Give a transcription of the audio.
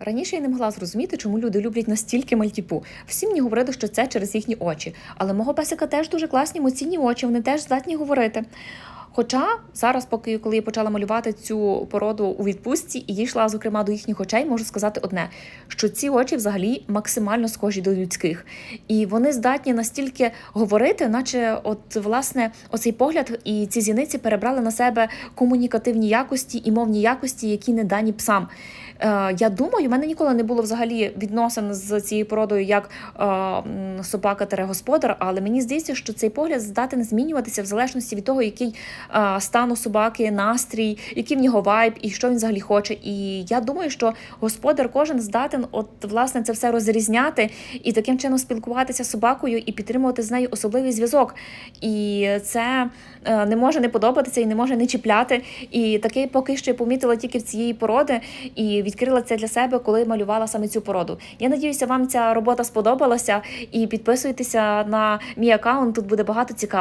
Раніше я не могла зрозуміти, чому люди люблять настільки мальтіпу. Всі мені говорили, що це через їхні очі. Але мого песика теж дуже класні емоційні очі, вони теж здатні говорити. Хоча зараз, поки коли я почала малювати цю породу у відпустці і дійшла, зокрема, до їхніх очей, можу сказати одне: що ці очі взагалі максимально схожі до людських, і вони здатні настільки говорити, наче, от власне, оцей погляд і ці зіниці перебрали на себе комунікативні якості і мовні якості, які не дані псам. Е, я думаю, в мене ніколи не було взагалі відносин з цією породою як е, м, собака-господар, але мені здається, що цей погляд здатен змінюватися в залежності від того, який е, стан у собаки, настрій, який в нього вайб і що він взагалі хоче. І я думаю, що господар кожен здатен, от власне це все розрізняти і таким чином спілкуватися з собакою і підтримувати з нею особливий зв'язок. І це не може не подобатися і не може не чіпляти. І таке поки що я помітила тільки в цієї породи і відкрила це для себе, коли малювала саме цю породу. Я надіюся, вам ця робота сподобалася. І підписуйтеся на мій аккаунт. Тут буде багато цікавого.